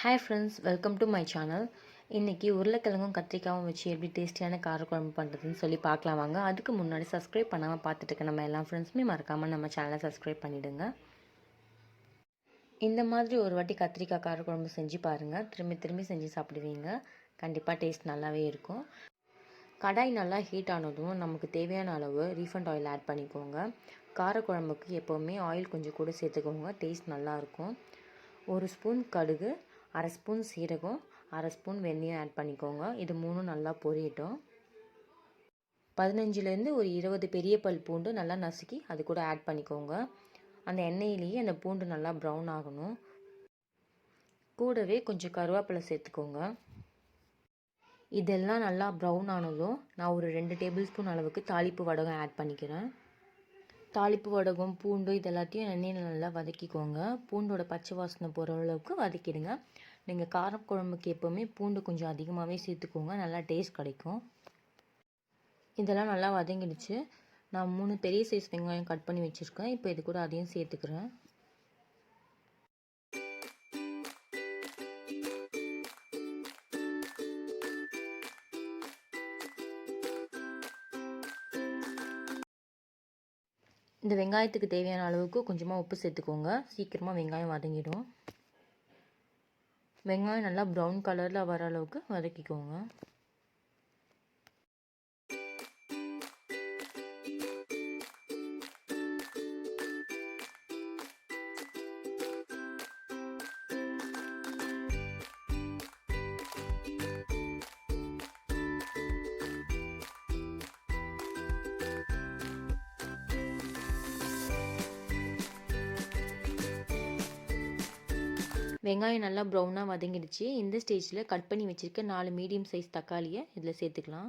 Hi friends welcome to my channel இன்றைக்கி உருளைக்கிழங்கும் கத்திரிக்காயும் வச்சு எப்படி டேஸ்டியான காரக்குழம்பு பண்ணுறதுன்னு சொல்லி பார்க்கலாம் வாங்க. அதுக்கு முன்னாடி சப்ஸ்கிரைப் பண்ணாமல் பார்த்துட்டு இருக்க நம்ம எல்லா ஃப்ரெண்ட்ஸுமே மறக்காமல் நம்ம சேனலை சப்ஸ்கிரைப் பண்ணிவிடுங்க இந்த மாதிரி ஒரு வாட்டி கத்திரிக்காய் காரக்குழம்பு செஞ்சு பாருங்கள் திரும்பி திரும்பி செஞ்சு சாப்பிடுவீங்க. கண்டிப்பாக டேஸ்ட் நல்லாவே இருக்கும். கடாய் நல்லா ஹீட் ஆனதும் நமக்கு தேவையான அளவு ரீஃபண்ட் ஆயில் ஆட் பண்ணிக்கோங்க. காரக்குழம்புக்கு எப்போவுமே ஆயில் கொஞ்சம் கூட சேர்த்துக்கோங்க. டேஸ்ட் நல்லாயிருக்கும் ஒரு ஸ்பூன் கடுகு அரை ஸ்பூன் சீரகம் அரை ஸ்பூன் வெந்தயம் ஆட் பண்ணிக்கோங்க. இது மூணும் நல்லா பொரியட்டும். பதினஞ்சுலேருந்து ஒரு இருபது பெரிய பல் பூண்டு நல்லா நசுக்கி அது கூட ஆட் பண்ணிக்கோங்க. அந்த எண்ணெயிலேயே அந்த பூண்டு நல்லா ப்ரௌன் ஆகணும். கூடவே கொஞ்சம் கருவேப்பிலை சேர்த்துக்கோங்க. இதெல்லாம் நல்லா ப்ரௌன் ஆனதும் நான் ஒரு ரெண்டு டேபிள் ஸ்பூன் அளவுக்கு தாளிப்பு வடகம் ஆட் பண்ணிக்கிறேன். தாளிப்பு வடகம் பூண்டு இது எல்லாத்தையும் எண்ணெயில் நல்லா வதக்கிக்கோங்க. பூண்டோட பச்சை வாசனை போகிற அளவுக்கு வதக்கிடுங்க. நீங்கள் காரக்குழம்புக்கு எப்போவுமே பூண்டு கொஞ்சம் அதிகமாகவே சேர்த்துக்கோங்க. நல்லா டேஸ்ட் கிடைக்கும். இதெல்லாம் நல்லா வதங்கிடுச்சு. நான் மூணு பெரிய சைஸ் வெங்காயம் கட் பண்ணி வச்சுருக்கேன். இப்போ இது கூட அதையும் சேர்த்துக்கிறேன். இந்த வெங்காயத்துக்கு தேவையான அளவுக்கு கொஞ்சமாக உப்பு சேர்த்துக்கோங்க. சீக்கிரமாக வெங்காயம் வதங்கிடும். வெங்காயம் நல்லா ப்ரௌன் கலரில் வர அளவுக்கு வதக்கிக்கோங்க. வெங்காயம் நல்லா ப்ரௌனாக வதங்கிடுச்சு. இந்த ஸ்டேஜில் கட் பண்ணி வச்சுருக்க நாலு மீடியம் சைஸ் தக்காளியை இதில் சேர்த்துக்கலாம்.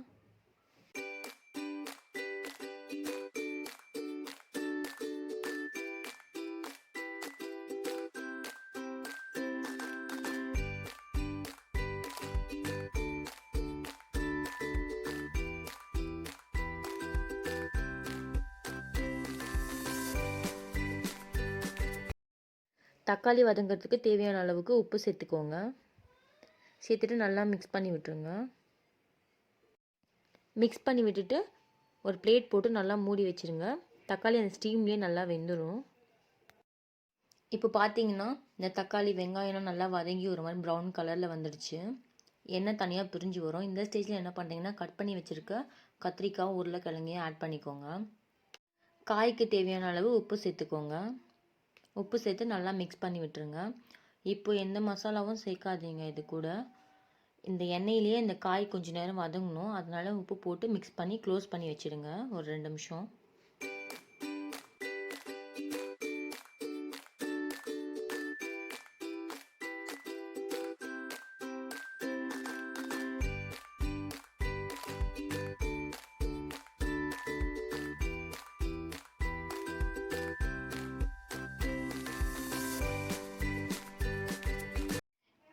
தக்காளி வதங்கிறதுக்கு தேவையான அளவுக்கு உப்பு சேர்த்துக்கோங்க. சேர்த்துட்டு நல்லா மிக்ஸ் பண்ணி விட்டுருங்க. மிக்ஸ் பண்ணி விட்டுட்டு ஒரு பிளேட் போட்டு நல்லா மூடி வச்சுருங்க. தக்காளி அந்த ஸ்டீம்லேயே நல்லா வெந்துடும் இப்போ பார்த்தீங்கன்னா இந்த தக்காளி வெங்காயம்லாம் நல்லா வதங்கி ஒரு மாதிரி ப்ரௌன் கலரில் வந்துடுச்சு. எண்ணெய் தனியாக பிரிஞ்சு வரும். இந்த ஸ்டேஜில் என்ன பண்ணுறீங்கன்னா கட் பண்ணி வச்சுருக்க கத்திரிக்காய் உருளைக்கிழங்கையும் ஆட் பண்ணிக்கோங்க. காய்க்கு தேவையான அளவு உப்பு சேர்த்துக்கோங்க. உப்பு சேர்த்து நல்லா மிக்ஸ் பண்ணி விட்டுருங்க. இப்போ எந்த மசாலாவும் சேர்க்காதீங்க இது கூட. இந்த எண்ணெயிலேயே இந்த காய் கொஞ்சம் நேரம் வதங்கணும். அதனால உப்பு போட்டு மிக்ஸ் பண்ணி க்ளோஸ் பண்ணி வச்சுடுங்க. ஒரு ரெண்டு நிமிஷம்.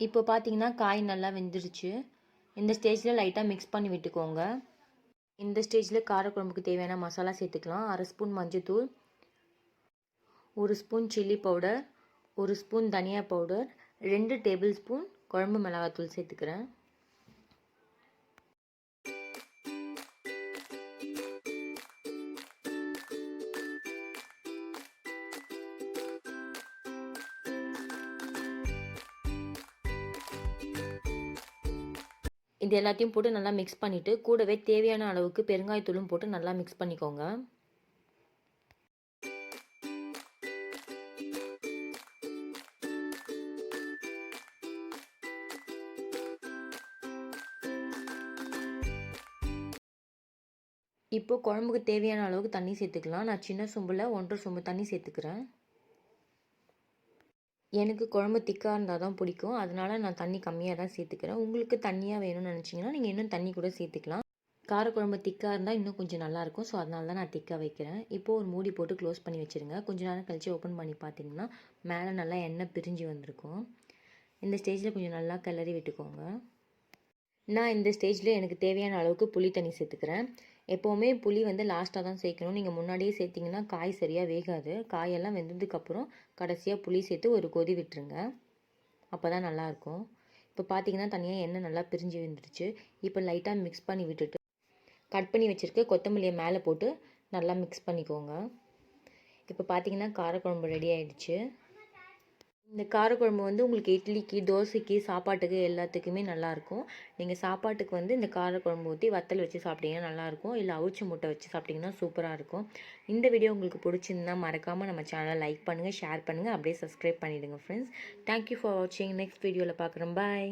இப்போ பார்த்தீங்கன்னா காய் நல்லா வெந்துருச்சு இந்த ஸ்டேஜில் லைட்டாக மிக்ஸ் பண்ணி விட்டுக்கோங்க. இந்த ஸ்டேஜில் காரக்குழம்புக்கு தேவையான மசாலா சேர்த்துக்கலாம். அரை ஸ்பூன் மஞ்சத்தூள் ஒரு ஸ்பூன் சில்லி பவுடர் ஒரு ஸ்பூன் தனியா பவுடர் ரெண்டு டேபிள் ஸ்பூன் குழம்பு மிளகாத்தூள் சேர்த்துக்கிறேன். இது எல்லாத்தையும் போட்டு நல்லா மிக்ஸ் பண்ணிவிட்டு கூடவே தேவையான அளவுக்கு பெருங்காயத்தூளும் போட்டு நல்லா மிக்ஸ் பண்ணிக்கோங்க. இப்போ குழம்புக்கு தேவையான அளவுக்கு தண்ணி சேர்த்துக்கலாம். நான் சின்ன சொம்பில் ஒன்றரை சொம்பு தண்ணி சேர்த்துக்கிறேன். எனக்கு குழம்பு திக்காக இருந்தால் தான் பிடிக்கும். அதனால் நான் தண்ணி கம்மியாக தான் சேர்த்துக்கிறேன். உங்களுக்கு தண்ணியாக வேணும்னு நினச்சிங்கன்னா நீங்கள் இன்னும் தண்ணி கூட சேர்த்துக்கலாம். காரக்குழம்பு திக்காக இருந்தால் இன்னும் கொஞ்சம் நல்லாயிருக்கும் ஸோ அதனால தான் நான் திக்காக வைக்கிறேன். இப்போது ஒரு மூடி போட்டு க்ளோஸ் பண்ணி வச்சுருங்க. கொஞ்ச நேரம் கழித்து ஓப்பன் பண்ணி பார்த்தீங்கன்னா மேலே நல்லா எண்ணெய் பிரிஞ்சு வந்திருக்கும். இந்த ஸ்டேஜில் கொஞ்சம் நல்லா கிளறி விட்டுக்கோங்க. நான் இந்த ஸ்டேஜில் எனக்கு தேவையான அளவுக்கு புளி தண்ணி சேர்த்துக்கிறேன். எப்போவுமே புளி வந்து லாஸ்ட்டாக தான் சேர்க்கணும். நீங்கள் முன்னாடியே சேர்த்திங்கன்னா காய் சரியாக வேகாது. காயெல்லாம் வெந்ததுக்கப்புறம் கடைசியாக புளி சேர்த்து ஒரு கொதி விட்டுருங்க. அப்போ தான் நல்லாயிருக்கும். இப்போ பார்த்தீங்கன்னா தனியாக எண்ணெய் நல்லா பிரிஞ்சு வந்துடுச்சு இப்போ லைட்டாக மிக்ஸ் பண்ணி விட்டுட்டு கட் பண்ணி வச்சுருக்க கொத்தமல்லியை மேலே போட்டு நல்லா மிக்ஸ் பண்ணிக்கோங்க. இப்போ பார்த்தீங்கன்னா காரக்குழம்பு ரெடி ஆகிடுச்சு இந்த காரக்குழம்பு வந்து உங்களுக்கு இட்லிக்கு தோசைக்கு சாப்பாட்டுக்கு எல்லாத்துக்குமே நல்லாயிருக்கும். நீங்கள் சாப்பாட்டுக்கு வந்து இந்த காரக்குழம்பு ஊற்றி வத்தல் வச்சு சாப்பிட்டீங்கன்னா நல்லாயிருக்கும். இல்லை அவிச்ச முட்டை வச்சு சாப்பிட்டிங்கன்னா சூப்பராக இருக்கும் இந்த வீடியோ உங்களுக்கு பிடிச்சிருந்தா மறக்காமல் நம்ம சேனலை லைக் பண்ணுங்கள் ஷேர் பண்ணுங்கள் அப்படியே சப்ஸ்கிரைப் பண்ணிவிடுங்க ஃப்ரெண்ட்ஸ் தேங்க்யூ ஃபார் வாட்சிங் நெக்ஸ்ட் வீடியோவில் பார்க்குறேன் பாய்